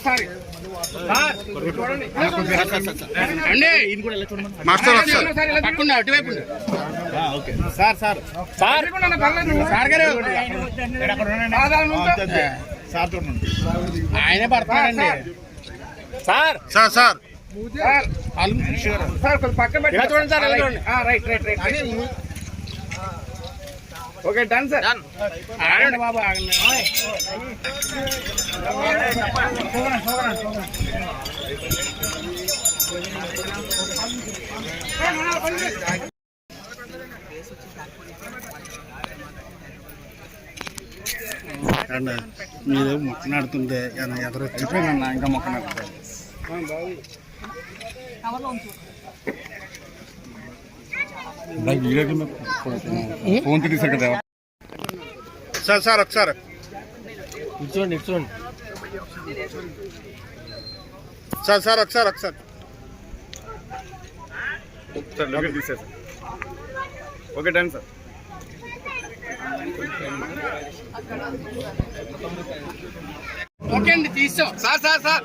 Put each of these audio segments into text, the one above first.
ఒకసారి. మాస్టర్ అటువైపు. Sir sir. Sir. Sir గారు. సార్ చూడండి ఆయనే పడతాడండి సార్ సార్. సార్ సార్, కొంచెం పక్కన పెట్టి చూడండి సార్, ఇలా చూడండి. ఆ, right right right right. Okay done sir. ఆగండి బాబు ఆగండి. అండి మీరు మొక్క నాడుతుంటే ఎదురు చెప్పాను ఇంకా మొక్క నాటుతారు ఫోన్ తీసారు కదా సార్ సార్ ఒకసారి కూర్చోండి కూర్చోండి sir sir ఒకసారి ఒకసారి. సార్ లోకేట్ తీసేసి ఓకే డన్ సార్. ఓకే అండి తీసాం సార్ సార్ సార్.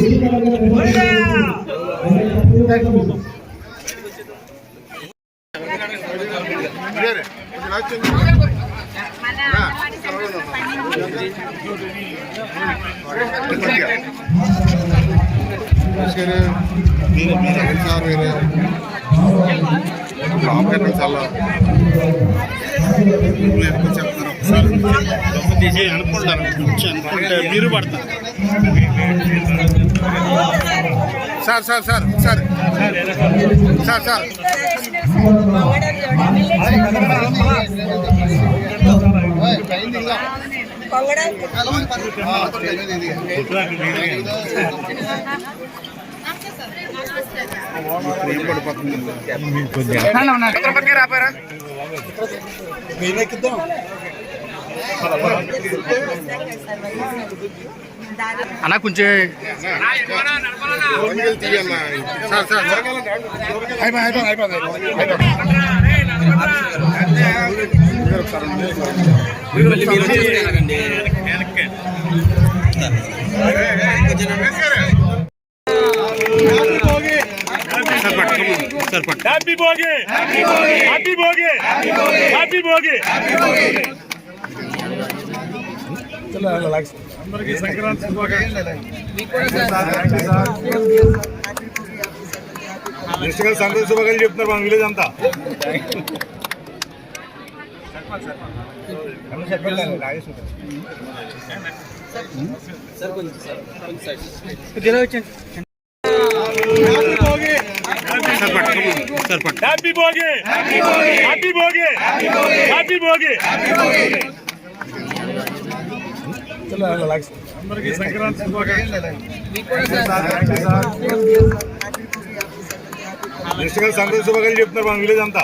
గురిగారు కొంచెం రాచండి. కొద్దిగా. వేరే వేరే సార్ వేరే బాబు గారు చాలా చెప్తారు ఒకసారి తీసి అనుకుంటారు అనుకుంటే మీరు పడతారు sir sir sir sir. Sir sir. ఏం పడిపోతుంది అన్న, అన్న, అన్న కొంచెం happy Bhogi sir sir happy Bhogi happy Bhogi happy Bhogi అందరికీ సంక్రాంతి శుభాకాంక్షలు నిశ్చిగా సంక్రాంతి శుభాకాంక్షలు చెప్తున్నారు మన విలేజ్ అంతా సార్ పట్టు సార్ పట్టు happy Bhogi happy Bhogi happy Bhogi అందరికీ సంక్రాంతి శుభాకాంక్షలు. నిశ్చిగా సంక్రాంతి శుభాకాంక్షలు చెప్తున్నారు మన విలేజ్ అంతా.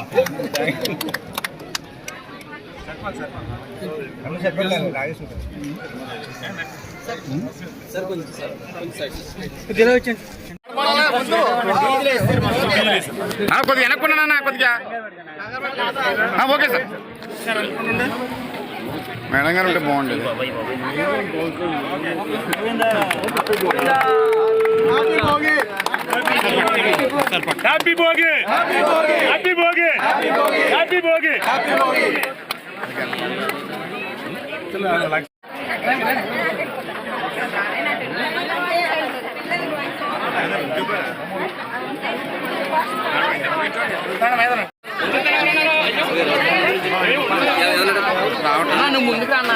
కొద్దిగా వెనక్కున్నానన్నా కొద్దిగా? ఆ, okay sir. మేడం గారు ఉంటే బాగుండేది happy Bhogi happy Bhogi happy Bhogi నువ్వు ముందుకు అన్నా